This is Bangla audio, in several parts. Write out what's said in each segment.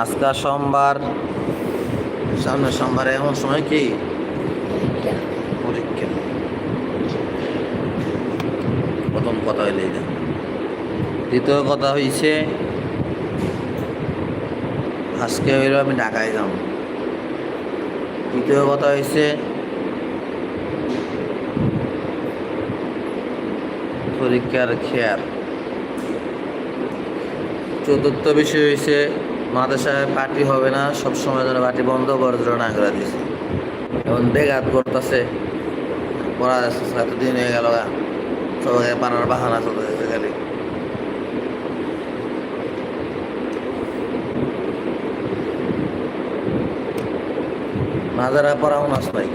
আজকে সোমবার সামনে সোমবারে এমন সময় কি? পরীক্ষা। প্রথম কথা হইলে এটা দ্বিতীয় কথা হইছে আজকে হইল আমি ঢাকায় যাব। তৃতীয় কথা হইছে পরীক্ষার খেয়ার চতুর্থ বিষয় হয়েছে মাদ্রাসায় পার্টি হবে না, সব সময় যেন পার্টি বন্ধ করে দিল না করে দিছে এখন বেঘাত করতেছে পড়া যাচ্ছে দিন হয়ে গেল গা। সবাই পানার বাহানা চলতেছে খালি। মাদারা পড়াও নাচ নাই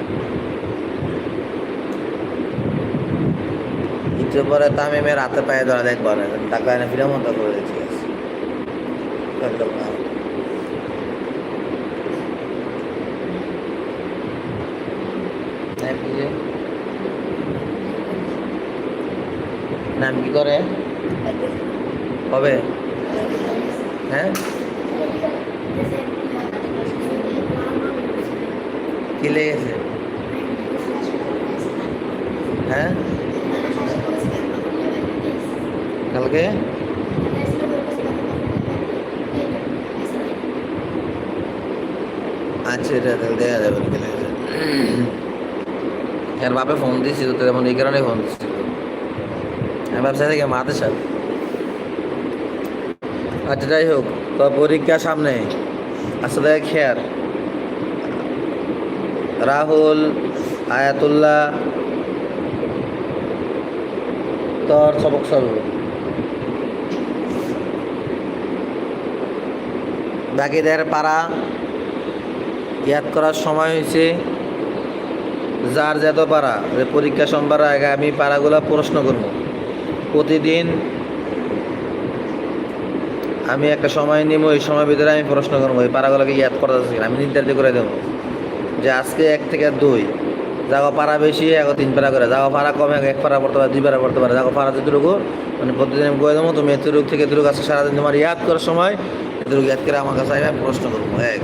একটু পরে তামিমের হাতে পায়ে ধরা দেখব না টাকা এনে ফিরে মতো করে দিচ্ছি নাম কি করে? কবে হ্যাঁ? কি লেগেছে? হ্যাঁ? কালকে? আচ্ছা এটা তাহলে দেখা যাবে কি বাপে ফোন দিয়েছিল তো তোর তেমন এই কারণে ফোন দিচ্ছিল আমি ব্যবসা থেকে সাহেব আচ্ছা যাই হোক, তো পরীক্ষা সামনে। আসলে খেয়ার। রাহুল, আয়াতুল্লাহ, তোর সবক সব বাকিদের পাড়া ইয়াদ করার সময় হয়েছে। যার যত পাড়া পরীক্ষা সোমবার আগে আমি পাড়াগুলো প্রশ্ন করব। প্রতিদিন আমি একটা সময় নিব, এই সময়ের ভিতরে আমি প্রশ্ন করব, এই পাড়াগুলোকে ইয়াদ করতে চাচ্ছি আমি নির্ধারিত করে দেবো যে আজকে এক থেকে দুই যাগো পাড়া বেশি, এক তিন পাড়া করে যাগো পাড়া কমে, এক পাড়া পড়তে পারে, দুই পাড়া পড়তে পারে যাগো পাড়া যেটুকু মানে প্রতিদিন আমি করে দেবো, তুমি এতটুকু থেকে এতটুকু আছে, সারাদিন তোমার ইয়াদ করার সময় এতটুকু ইয়াদ করে আমার কাছে আমি প্রশ্ন করব, এক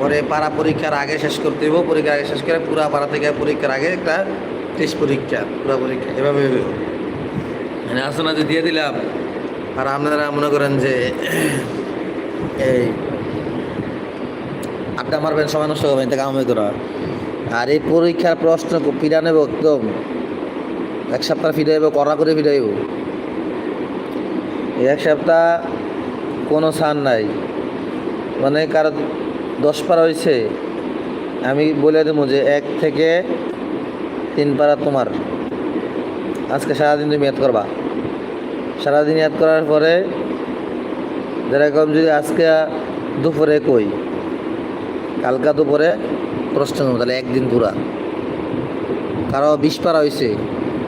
পরে পাড়া পরীক্ষার আগে শেষ করতে হইব, পরীক্ষার আগে শেষ করে পুরা পাড়া থেকে পরীক্ষার আগে একটা টেস্ট পরীক্ষা, পুরা পরীক্ষা, এভাবে। মানে আসনা যে দিয়ে দিলাম, আর আপনারা মনে করেন যে, এই আড্ডা মারবেন, সময় নষ্ট করবেন, এটা কাম করা আর এই পরীক্ষার প্রশ্ন ফিরা নেব একদম। এক সপ্তাহ ফিরাইব কড়া করে ফিরাইব এই এক সপ্তাহ কোনো ছাড় নাই। মানে কারও দশ পারা হয়েছে আমি বলে দেবো যে এক থেকে তিন পারা তোমার। আজকে সারাদিন তুমি ইয়াদ করবা। সারাদিন ইয়াদ করার পরে যেরকম যদি আজকে দুপুরে কই, কালকা দুপুরে প্রশ্ন তাহলে একদিন পুরা। কারও বিশ পারা হয়েছে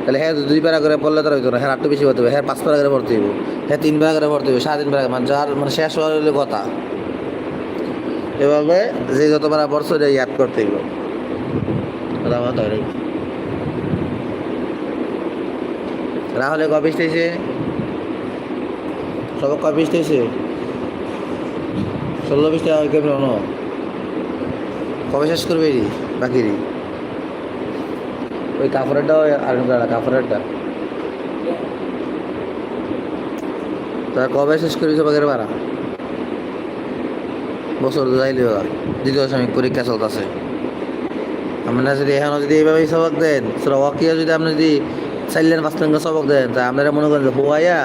তাহলে হ্যাঁ দুই পারা করে পড়লে তার হইতো না হ্যাঁ আটটু বেশি পড়তে হবে হ্যাঁ পাঁচ পারা করে পড়তে হইব হ্যাঁ তিন পারা করে পড়তে হবে সাড়ে তিন পারা মানে যার মানে শেষ হওয়ার হলে কথা। এভাবে যে যত পারা পড়ছো এটা ইয়াদ করতে হইব। রাহুলে স্টেছে সব কবে স্টেছে ষোলো বিশটা কেমন অনো কবে শেষ করবে রি বাকি রি ওই কাপড়েরটা আর কাপড়েরটা। তা কবে শেষ করি সবাইকে পারা বছর যাইলে দ্বিতীয় শ্রমিক পরীক্ষা চলতেছে। আপনারা যদি এখনও যদি এইভাবেই সবক দেন সেটা ওয়াকিয়া যদি আপনি যদি চাইলেন পাঁচ সবক দেন, তা আপনারা মনে করেন যে হোয়াইয়া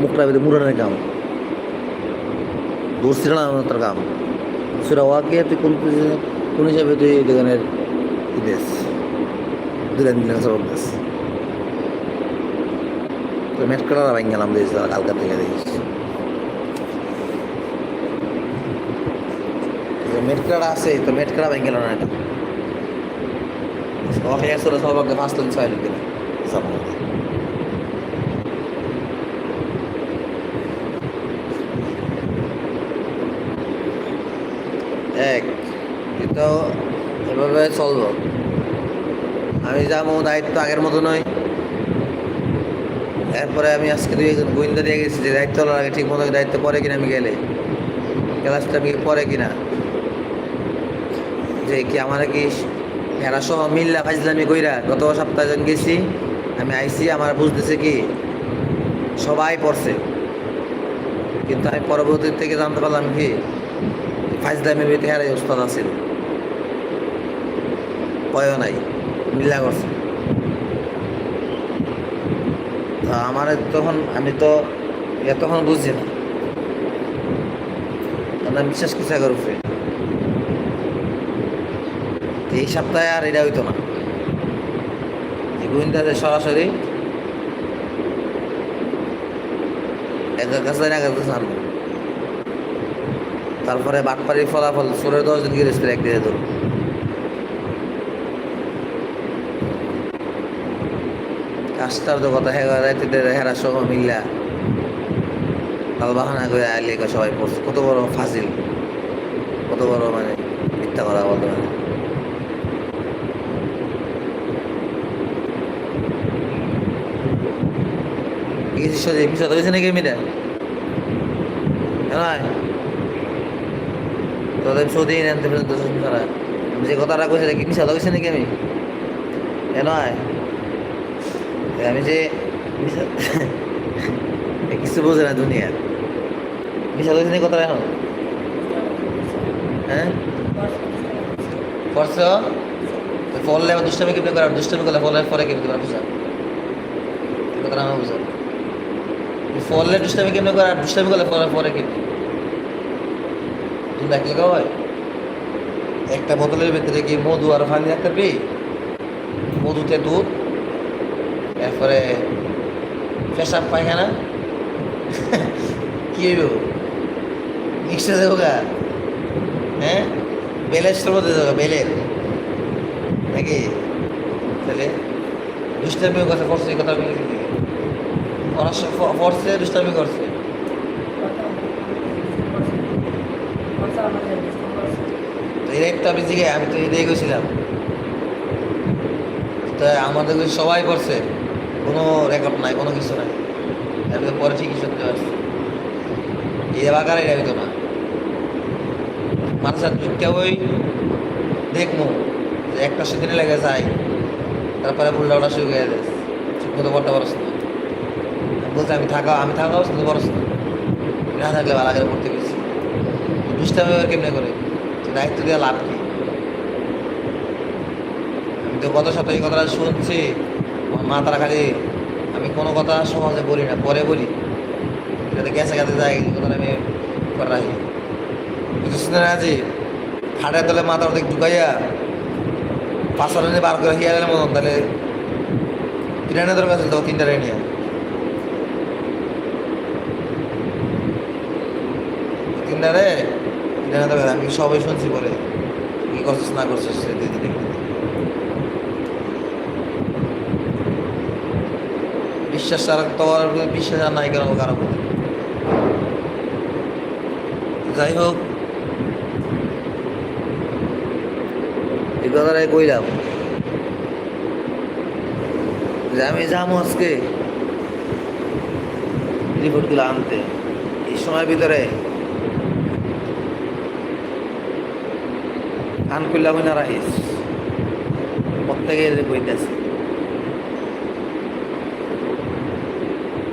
মুখটা ভিতরে মুড়ানোর কাম দূর ছিল না তোর কাম সেটা ওয়াকিয়া তুই কোন কোন হিসাবে তুই দোকানের দেশ দিলেন দিলেন সবক দেশ তো মেট করা ভাঙ গেলাম দেশ কালকা থেকে দেখিস। মেটকাড়া আছে তো মেটকাড়া ভেঙে না এটা। আসলে সবাইকে পাঁচ দিন ছয় দিন এক কিন্তু এভাবে চলবো। আমি যাব দায়িত্ব আগের মতো নয় এরপরে আমি আজকে দুই একজন গোয়েন্দা দিয়ে গেছি যে দায়িত্ব হওয়ার আগে ঠিক মতো দায়িত্ব পরে কিনা আমি গেলে। ক্লাসটা আমি পরে কিনা। যে কি আমার কি এরা সহ মিল্লা ফাইজলামি কইরা গত সপ্তাহে যখন গেছি, আমি আইসি আমার বুঝতেছে কি সবাই পড়ছে। কিন্তু আমি পরবর্তী থেকে জানতে পারলাম কি ফাইজলামি বেতে হারাই ওস্তাদ আছিল পয়ও নাই মিল্লা করছে। তা আমার তখন আমি তো তখন বুঝছি না আমি বিশ্বাস কিছু করে উপরে এই সপ্তাহে আর এটা হইতো না। গোয়েন্দাতে সরাসরি একের কাছে না কাছে আনব তারপরে বাটপাড়ির ফলাফল ষোলো দশ দিন গিয়েছিল একদিনে ধরুন তো কথা হ্যাঁ রাইতে হেরা সহ মিল্লা তাল বাহানা করে আইলে সবাই পড়ছে। কত বড় ফাজিল, কত বড় মানে মিথ্যা কথা বলতে মানে গেছিস সে মিশা তো গেছে নাকি মিটা নয় তোদের যে কথাটা কইছি কি নাকি আমি? এ নয়। আমি যে কিছু বোঝে না দুনিয়া মিশা গেছে নাকি এখন? হ্যাঁ? ফললে আবার দুষ্টামি কেমনি করে দুষ্টামি করলে ফলের পরে কেমনি করে বুঝা? কথাটা আমার বুঝা। ফললে দুষ্টামি কেমনি করে দুষ্টামি করলে ফলের পরে কেমনি? তুমি দেখলে হয় একটা বোতলের ভিতরে কি মধু আর পানি রাখতে পারবি মধুতে দুধ? এরপরে পেশাব পায়খানা। কি হইব? মিক্সে দেবো গা। হ্যাঁ? বেলের মধ্যে দেবো বেলের নাকি? তাহলে দুষ্টামিও কথা করছে এই কথা আমি লিখে দিই ওরা করছে দুষ্টামি করছে। আমি আমি তো এটাই গেছিলাম। তো আমাদের সবাই করছে। কোনো রেকর্ড নাই, কোনো কিছু নাই। তো পরে ঠিকই সত্যি পারছি এই বাগার এটা হইতো না। মানুষের দুঃখটা ওই দেখব যে একটা সেদিনে লেগে যায়, তারপরে উল্টা উল্টা শুরু হয়ে যায়। ঠিক মতো করতে পারস না আমি আমি থাকা আমি থাকা অবস্থা তো পারস না না থাকলে ভালো করে পড়তে গেছি দুষ্টামি কেমনে করে? দায়িত্ব দেওয়া লাভ কি? আমি তো গত সপ্তাহে কথাটা শুনছি। মা তারা খালি, আমি কোনো কথা সহজে বলি না, পরে বলি। এটাতে গেছে গেছে যায়, এই কথাটা আমি রাখি। বুঝছিস না আজি খাটের তলে মাথা অর্ধেক ঢুকাইয়া পাঁচশো বার করে হিয়া গেলে মতন, তাহলে তিনটা দরকার ছিল তো তিনটা নিয়ে তিনটা রে? তিনটা দরকার আমি সবাই শুনছি বলে কি করছিস, না করছিস দিদি দেখি বিশ্বাস তোমার বিশ্বাস আর নাই কেন, কারও প্রতি যাই হোক। এই কথাটাই কইলাম। যে আমি যাব আজকে রিপোর্টগুলো আনতে। এই সময়ের ভিতরে কান করলাম না রাখিস প্রত্যেকে কইতেছে।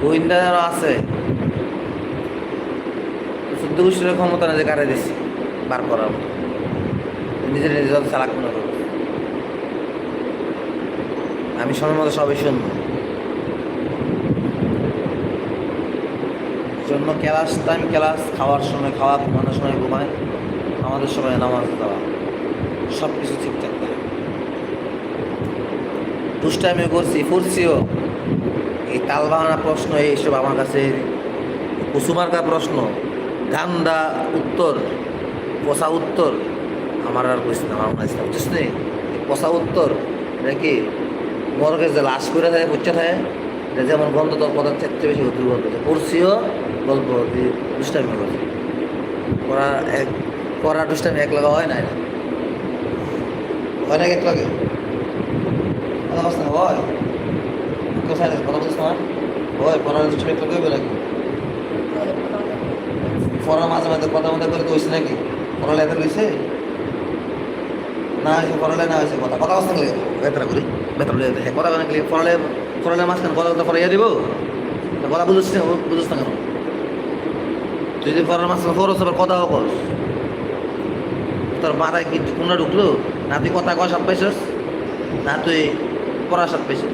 গোয়েন্দা যেন আছে। শুদ্ধ গোষ্ঠীর ক্ষমতা না যে কারে দিচ্ছি বার করার মতো। নিজের নিজের চালাক মনে করব আমি সময় মতো সবই শুনব। জন্য ক্লাস টাইম ক্লাস, খাওয়ার সময়, খাওয়া, ঘুমানোর সময় ঘুমায়। আমাদের সময় নামাজ দেওয়া সব কিছু ঠিকঠাক থাকে দুষ্টামি করছি, ফুরছিও। এই তাল বাহানা প্রশ্ন এইসব আমার কাছে কুসুমার্কা প্রশ্ন। গান্দা উত্তর পচা উত্তর, আমার আর বুঝছি না, আমার হয় বুঝছিস নি? পচা উত্তর নাকি মরকে যে লাশ করে থাকে বুঝতে থাকে যেমন গন্ধ তোর পদার্থের চেয়ে বেশি দুর্গন্ধ পড়ছিও গল্প দুষ্টামি করছে। পড়া এক পড়া দুষ্টামি এক লাগা হয় না। হয় না এক লাগে? হয়? কোথায় কথা বলছিস না হয় পড়ার এক লাগে নাকি? পড়ার মাঝে মাঝে কথা মতো করে কইছে নাকি? পড়ালে এত কইছে? না হয়েছে পড়ালে না হয়েছে কথা কথা বসতে গেলে বেতরা করি বেতরা লইয়া দেখে। কথা বলে গেলে পড়ালে পড়ালে মাঝখানে কথা দিব? কথা বুঝছিস না বুঝছিস না কেন? তুই যদি পড়ার মাঝখানে খরচ আবার কথা কর তোর মাথায় কি কোনটা ঢুকলো? না তুই কথা কয় সাত পাইছস? না তুই পড়া সাত পাইছস?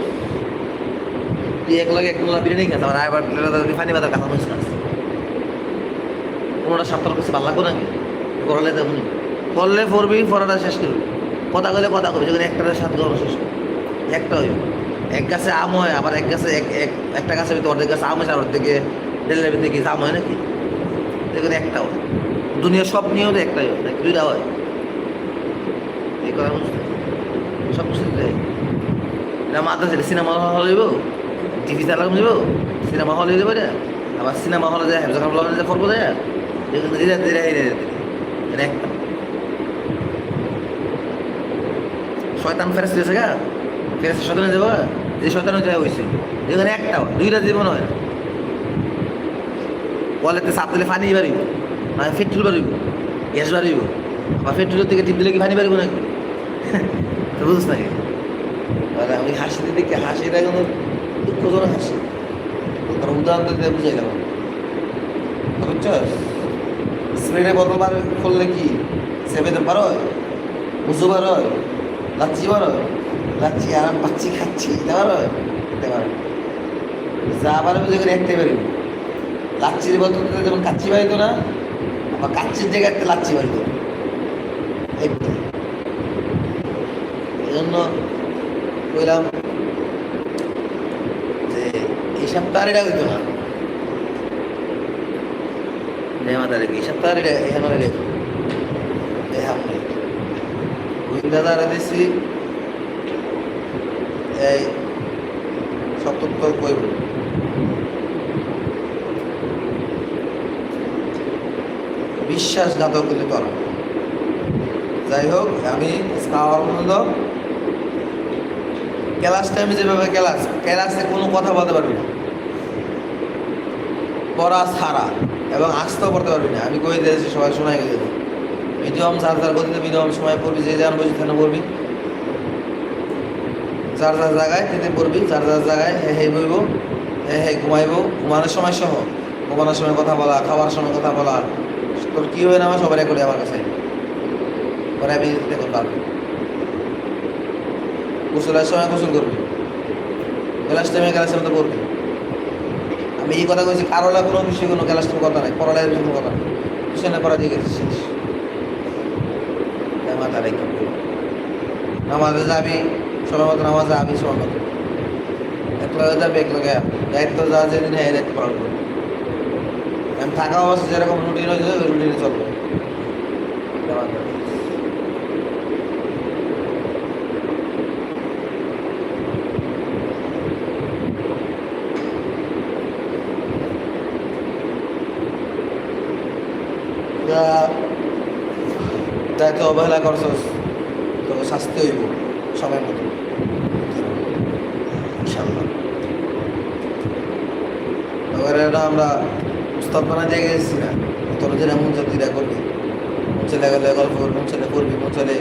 তুই এক লগে এক মোলা বিরিয়ানি খাস, আবার আবার ফানি বাজার কাঁচা মরিচ খাস। কোনোটা সাপ্তাহ কাছে ভালো লাগবো নাকি? করলে দেখুন করলে পড়বি পড়াটা শেষ করবি। কথা কইলে কথা কবি যখন একটা সাত গল্প শেষ একটা হইব। এক গাছে আম হয়, আবার এক গাছে এক এক একটা গাছের ভিতরে অর্ধেক গাছে আম হয় আর অর্ধেকে ডেলের ভিতরে কি আম হয় নাকি? দেখুন একটা হয়। দুনিয়ার সব নিয়েও তো একটাই হয়, নাকি দুইটা হয়? এই কথা সব বুঝতে এটা মাদ্রাসা সিনেমা হল হইব। টিভি চালাম যাব সিনেমা হল হইতে পারে আবার সিনেমা হলে যায় হেফজা খাবলা যায় পড়ব যায় দেখুন ধীরে ধীরে ধীরে ধীরে শয়তান ফেরেস দিয়েছে গা। ফেরেস শয়তানে দেবো যে শয়তান যায় হয়েছে এখানে একটা দুইটা জীবন হয় কলেতে চাপ দিলে পানি বাড়িব মানে পেট্রোল বাড়িব গ্যাস বাড়িব বা পেট্রোলের থেকে টিপ দিলে কি পানি বাড়িব নাকি বুঝছ নাকি আমি হাসিতে দেখি হাসিটা কোনো দুঃখজনক হাসি তার উদাহরণ দিতে বুঝাই গেল বুঝছস স্প্রেনে কতবার করলে কি সেভেতে পারো? বুঝতে পারো লাচ্ছি পারো লাচ্ছি আরাম পাচ্ছি, খাচ্ছি, দিতে পারো? দিতে পারো। যা পারবে যেখানে একটাই পারবে লাচ্ছির বদলতে যেমন কাচ্চি বাড়িত না, আবার কাচ্চির জায়গাতে লাচ্ছি বাড়িত। এই জন্য যে এই সপ্তাহে এটা হইতো না। রেখে এই সপ্তাহে এটা, এখানে রেখে দেখাম নেই গোবিন্দাদারা দিছি, এই সত্তর কইব। বিশ্বাসঘাতক হলে করা যাই হোক, আমি মতো ক্লাস টাইমে যেভাবে ক্লাস, ক্লাসে কোনো কথা বলতে পারবি না। পড়া ছাড়া এবং আসতেও পড়তে পারবি না। আমি কই দিয়েছি সবাই শোনাই গেছে মিডিয়াম যার যার গতিতে মিডিয়াম সময় পড়বি, যে যেন বসে সেখানে পড়বি। যার যার জায়গায় তিতে পড়বি যার যার জায়গায় হে হে, বইব, হে হে, ঘুমাইব। ঘুমানোর সময় সহ, ঘুমানোর সময় কথা বলা, খাওয়ার সময় কথা বলা। তোর কী হয় না আমার সবাই করে আমার কাছে। পরে আমি দেখুন গোসলের সময় গোসল করবি। ক্লাস টাইমে ক্লাস টাইমে তো পড়বি। আমি এই কথা কইছি কারোলা কোনো বিষয়ে কোনো ক্লাস টাইমে কথা নাই পড়ালের কোনো কথা নাই। বিষয় না করা দিয়ে গেছে শেষ মাথা রেখে নামাজে যাবি মতো নামাজে যাবি সময় মতো একলা যাবি, একলা গেয়া দায়িত্ব যা যেদিন হ্যাঁ দায়িত্ব পালন করবি। আমি থাকা অবস্থা যেরকম রুটিন হয়েছে, ওই রুটিনে চলবে দায়িত্ব অবহেলা করছস তো শাস্তি হইব সময় মতো ইনশাল্লাহ এটা আমরা উস্তাদমানা দিয়ে গেছি না। তোর যেটা মন চাই করবি। ছেলে গেলে গল্প করবি ছেলে করবি, মন ছেলে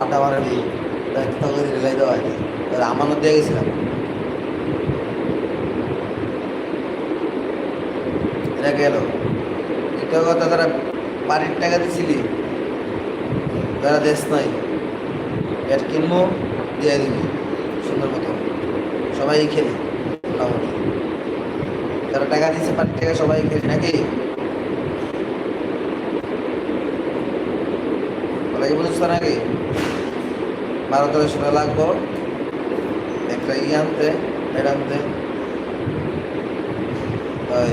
আড্ডা মারাবি রেলাই দেওয়া হয়নি। এবার আমানত দিয়ে গেছিলাম। এটা গেল। এটা কথা তারা বাড়ির টাকা দিছিলি তারা দেশ নাই। ব্যাট কিনবো দিয়ে দিবি, সুন্দর মতো। সবাই খেলি, মোটামুটি। যারা টাকা দিচ্ছে বাড়ির টাকা সবাই খেলি, নাকি? কি বুঝছ নাকি? বারো তেরোশো টাকা লাগবো। একটা ই আনতে এটা আনতে। ওই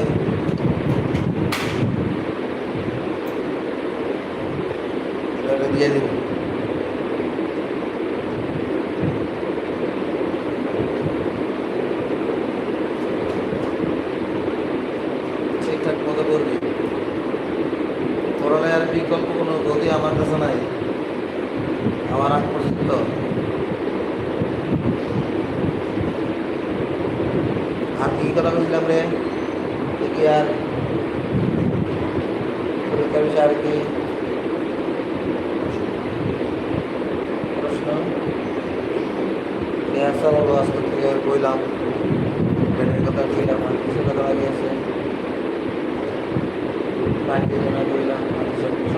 এটা দিয়ে দিব। ঠিকঠাক মতো করবি। পড়ালেখার বিকল্প কোনো গতি আমার কাছে নাই। আমার আগ পর্যন্ত। আর কি কথা বলছিলাম রে? আর? বিষয়ে আর কি প্রশ্ন রিহার্সাল হলো আজকে থেকে ব্রেনের কথা কইলাম আর কিছু কথা বাকি আছে? কিছু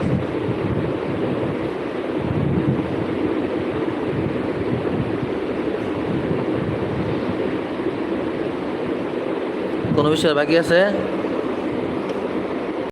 আছে? কোনো বিষয় বাকি আছে?